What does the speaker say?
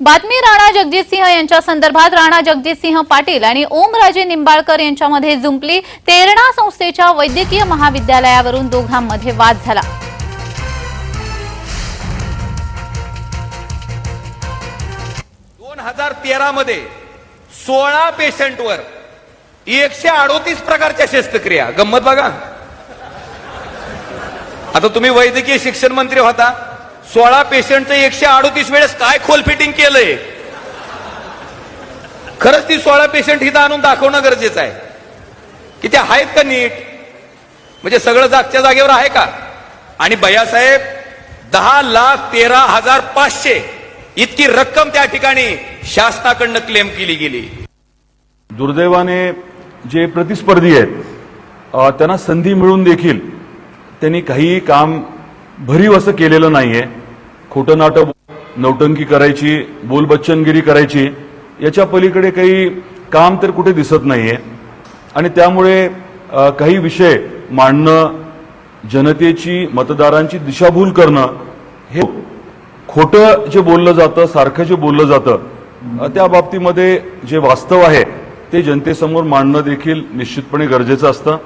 बातमी राणा जगजितसिंह यांच्या संदर्भात राणा जगजितसिंह पाटील आणि ओमराजे निंबाळकर यांच्यामध्ये जुंपली तेरणा संस्थेच्या वैद्यकीय महाविद्यालयावरून दोघांमध्ये वाद झाला. दोन हजार तेरा मध्ये सोळा पेशंटवर एकशे अडोतीस प्रकारच्या शस्त्रक्रिया. गंमत बघा. आता तुम्ही वैद्यकीय शिक्षण मंत्री होता. सोळा पेशंटचं एकशे अडोतीस वेळेस काय खोल फिटिंग केलंय? खरंच ती सोळा पेशंट इथं आणून दाखवणं गरजेचं आहे. की त्या आहेत का नीट? म्हणजे सगळं जागच्या जागेवर आहे का? आणि भैयासाहेब दहा लाख तेरा हजार पाचशे इतकी रक्कम त्या ठिकाणी शासनाकडनं क्लेम केली गेली. दुर्दैवाने जे प्रतिस्पर्धी आहेत त्यांना संधी मिळून देखील त्यांनी काही काम भरीव असं केलेलं नाहीये. खोटं नाटं नौटंकी करायची बोलबच्चनगिरी करायची याच्या पलीकडे काही काम तर कुठे दिसत नाहीये. आणि त्यामुळे काही विषय मांडणं जनतेची मतदारांची दिशाभूल करणं हे खोटं जे बोललं जातं सारखं जे बोललं जातं त्या बाबतीमध्ये जे वास्तव आहे ते जनतेसमोर मांडणं देखील निश्चितपणे गरजेचं असतं.